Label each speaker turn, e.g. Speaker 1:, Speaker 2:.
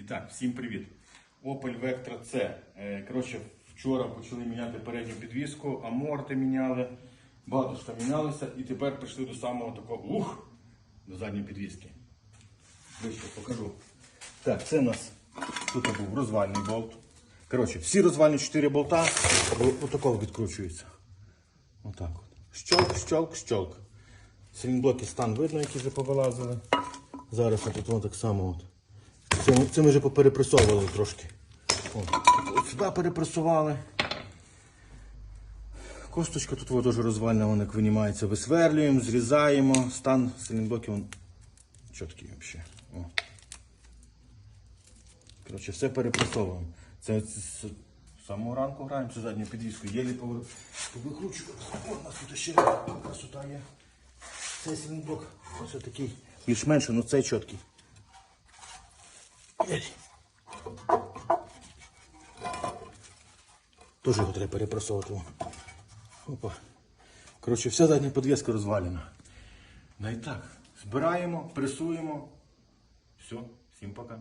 Speaker 1: І так, всім привіт. Opel Vectra C. Е, Коротше, вчора почали міняти передню підвіску, аморти міняли, багато що мінялося, і тепер прийшли до самого такого ух, до задньої підвіски. Ближче покажу. Так, це у нас тут був розвальний болт. Коротше, всі розвальні 4 болта о- отако відкручуються. Отак от. Щолк, щолк, щолк. Силінблоки стан видно, які вже повилазили. Зараз тут так само. От. Це, це ми вже поперепресовували трошки. От сюди перепресували. Косточка тут от дуже розвальна, вона як винімається. Висверлюємо, зрізаємо. Стан силінблоків він чіткий взагалі. О. Коротше, все перепресовуємо. Це, це, з самого ранку граємо цю задню підвіску. Єлі повикручую. О, у нас тут ще красота є. Цей силінблок ось такий більш-менше, ну цей чіткий. Теж його треба перепресовувати. Опа. Коротше, вся задня подв'язка розвалена. Ну і так, збираємо, пресуємо. Все, всім пока.